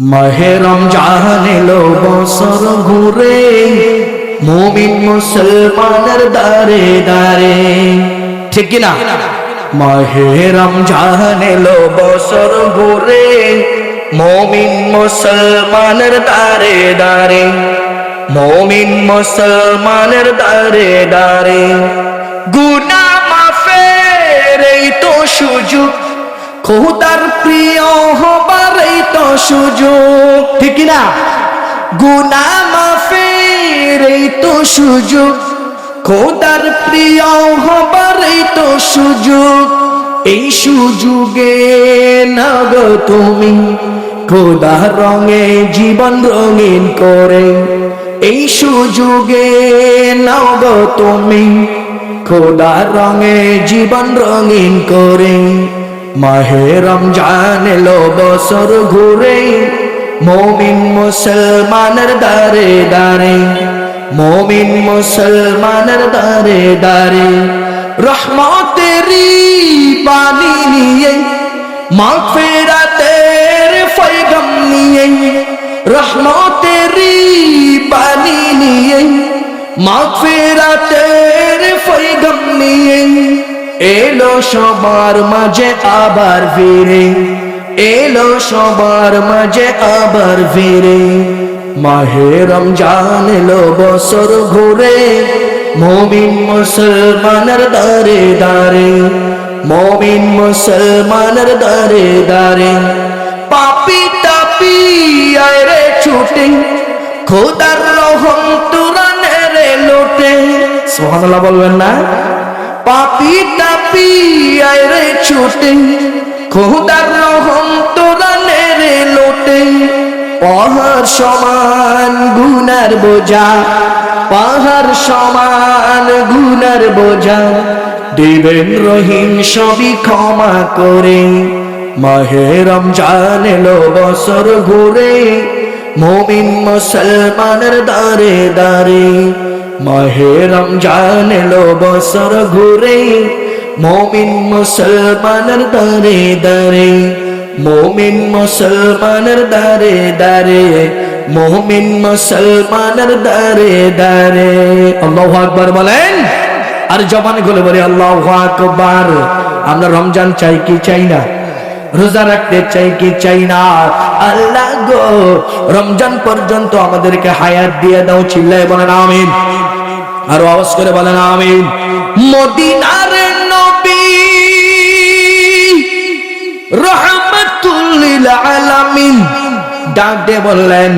মাহে রমজান এলো বছর ঘুরে, মুমিন মুসলমানের দারে দারে ঠিক কিনা মাহে রমজান এলো বছর ঘুরে, মুমিন মুসলমানের দারে দারে মুমিন মুসলমানের দারে দারে গুনা মাফের এই তো সুযোগ, খোদার প্রিয় হবার এই তো সুযোগ। ঠিক না গুনা মাফের এই তো সুযোগ। খোদার প্রিয় হবার এই তো সুযোগ। এই সুযোগে নগ তুমি? খোদা রঙে, জীবন রঙিন করে। এই সুযোগে নগ তুমি? খোদা রঙে, জীবন রঙিন করে। মাহে রমজান এলো বছর ঘুরে, মমিন মুসলমানের দারে দারে মমিন মুসলমানের দারে দারে রহমতেরি পানি নিয়ে মাগফিরাতের ফয়গম নিয়ে রহমতেরি পানি নিয়ে মাগফিরাতের ফয়গম নিয়ে। এলো সবার মাঝে আবার ফিরে। এলো সবার মাঝে আবার ফিরে। মাহে রমজান এলো বছর ঘুরে, মমিন মুসলমানের দারে দারে মমিন মুসলমানের দারে দারে পাপি তাপি, আয় রে ছুটে। খোদার রহম তুরানে রে লোটে। সুবহানাল্লাহ বলবেন না? ছুটে খোদার রহম তোরা লোটে। পাহাড় সমান গুনার বোঝা, পাহাড় সমান গুনার বোঝা। দেবেন রহিম সবই ক্ষমা করে, মাহে রমজান এলো বছর ঘুরে। মমিন মুসলমানের দারে দারে, মাহে রমজান এলো বছর ঘুরে। মমিন মুসলমানের দারে দারে মমিন মুসলমানের দারে দারে মমিন মুসলমানের দারে দারে আল্লাহু আকবার বলেন, আর জবান খুলে বলে, আল্লাহু আকবার। আমরা রমজান চাই কি চাই না? রোজা রাখতে চাই কি চাই না? আল্লাহ গো, রমজান পর্যন্ত আমাদেরকে হায়াত দিয়ে দাও, চিল্লায় বলেন, আমিন। আরও আওয়াজ করে বলেন, আমিন। মদিনার রহমাতুল্লিল আলামিন। ডাক দিয়ে বললেন,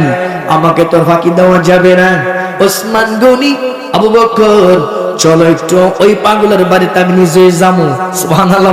আমাকে তো ফাঁকি দেওয়া যাবে না। ওসমান গনি, আবু বকর, চলো একটু ওই পাগলের বাড়িতে আমি নিজে যাব। সুবহানাল্লাহ।